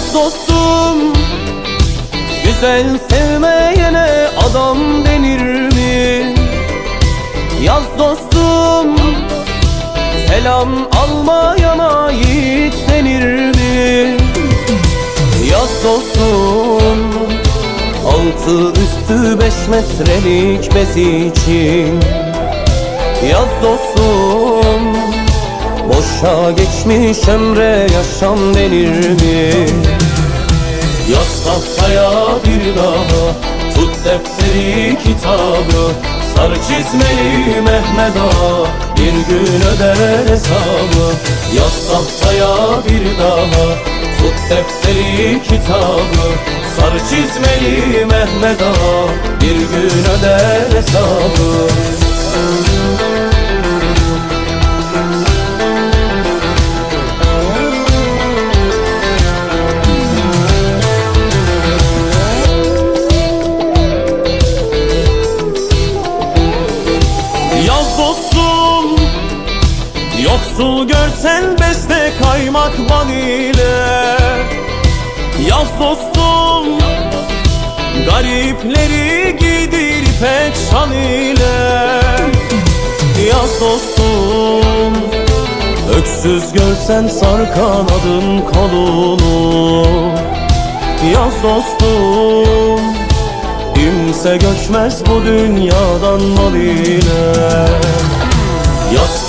Yaz dostum Güzel sevmeyene adam denir mi? Yaz dostum Selam almayana yiğit denir mi? Yaz dostum Altı üstü beş metrelik bez için Yaz dostum Boşa geçmiş ömre yaşam denir mi? Yaz tahtaya bir daha Tut defteri kitabı. Sarı çizmeli Mehmet Ağa Bir gün öder hesabı. Yaz tahtaya bir daha Tut defteri kitabı. Sarı çizmeli Mehmet Ağa Bir gün öder hesabı Yoksul görsen beste kaymak van ile Yaz dostum Garipleri giydir ipek şan ile Yaz dostum Öksüz görsen sar kanadın kolunu Yaz dostum Kimse göçmez bu dünyadan mal ile Yaz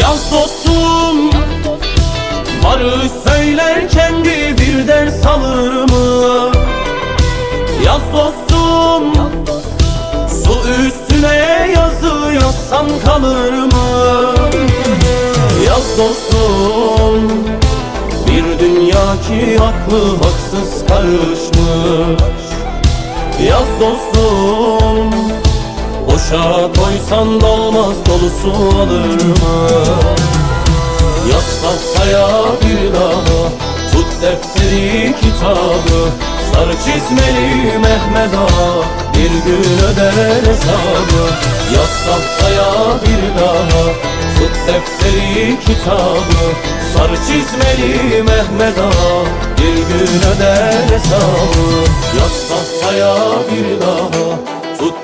Yaz dostum Barış söylerken bir bir ders alır mı? Yaz dostum Su üstüne yazı yazsam kalır mı? Yaz dostum Bir dünya ki aklı haksız karışmış Yaz dostum Boşa koysan da olmaz dolusu alır mı? Yaz tahtaya bir daha Tut defteri kitabı. Sarı çizmeli Mehmet Ağa Bir gün öder hesabı. Yaz tahtaya bir daha Tut defteri kitabı. Sarı çizmeli Mehmet Ağa Bir gün öder hesabı. Yaz tahtaya bir daha